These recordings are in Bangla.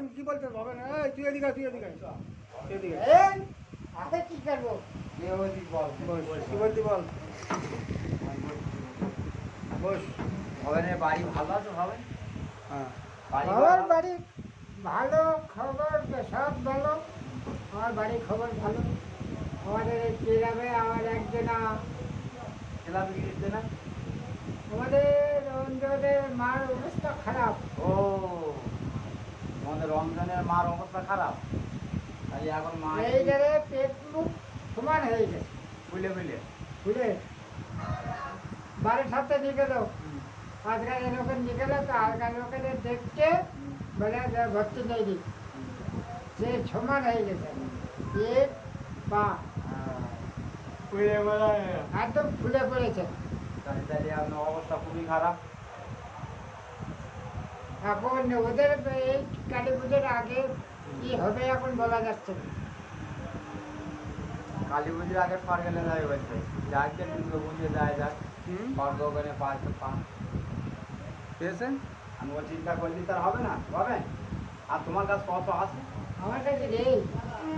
ভাবেন কি বলতে ভাবেন? এই তুই এদিকে তুই এদিকে এদিকে আরে কি করব কি বলতি বল। বস ভবনের বাড়ি ভালো আছে ভবেন? হ্যাঁ। বাড়ি আমার ভালো? বাড়ি ভালো খবর সব ভালো। আমার বাড়ির খবর ভালো। আমাদের এই গ্রামে আমার একজনা ক্লাবে না আমাদের রঞ্জনের মার অবস্থা খারাপ ও আমাদের রমজানের মার অবস্থা খারাপ। তাই এখন মা এই জায়গায় পেট মুখ সমান হয়ে গেছে। বুঝলে বুঝলে বুঝলে বাড়ির সাথে নিয়ে গেল। আজকাল লোকের নিয়ে গেল তো আজকাল লোকের দেখতে বলে ভর্তি নেই দি সে সমান হয়ে গেছে। পেট পা। একদম ফুলে পড়েছে। তাহলে তাহলে আপনার অবস্থা খুবই খারাপ। এখন ওদের এই কালী পুজোর আগে কি হবে এখন বলা যাচ্ছে না। কালী পুজোর আগে পার গেলে যাই বলছে যাচ্ছে দুর্গা পুজো যায় যাক হুম পাঁচ ওখানে পাঁচ পাঁচ পেয়েছে? আমি ও চিন্তা করলি তার হবে না হবে? আর তোমার কাছে কত আছে? আমার কাছে রে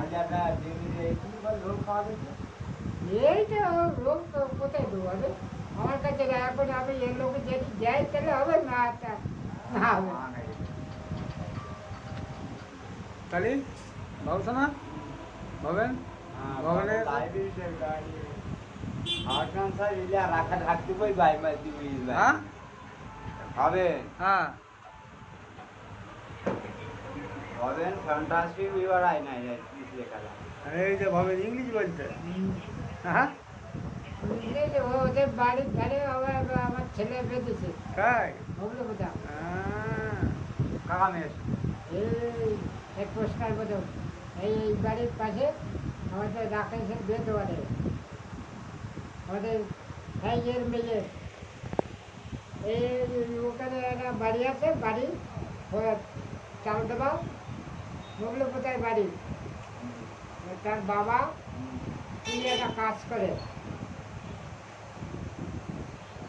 আচ্ছা একটা জমিতে কি বল লোক পাওয়া যাচ্ছে এইটা রোগ তো কোথায় দেবো হবে আমার কাছে রে, এখন আমি এই লোকে যদি যাই তাহলে হবে না তা ভাবছ না ভাবেন হ্যাঁ, রাখা বাই দিবি হ্যাঁ হবে হ্যাঁ হবেন ফ্যান্টাস্টিক বিবার আই নাই এই যে ভাবেন ইংলিশ বলতে হ্যাঁ? ওদের বাড়ির ধারে আবার আমার ছেলে বেঁধেছে। তাই? কাকা এই এক পুরস্কার এই এই বাড়ির পাশে আমাদের রাকেশের ভাইয়ের মেয়ে। এই ওখানে একটা বাড়ি আছে বাড়ি চাল দেবা কোথায় বাড়ি। তার বাবা কি একটা কাজ করে।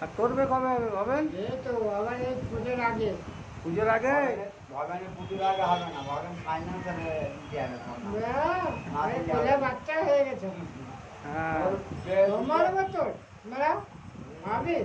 আর করবে কবে হবে এই তো আবার এই পুজোর আগে। পুজোর আগে? ভগবানের পুজোর আগে হবে না ভবানী ফাইন্যান্সে হবে বাচ্চা হয়ে গেছে। হ্যাঁ। তোমার মতো মেরা? ভাবি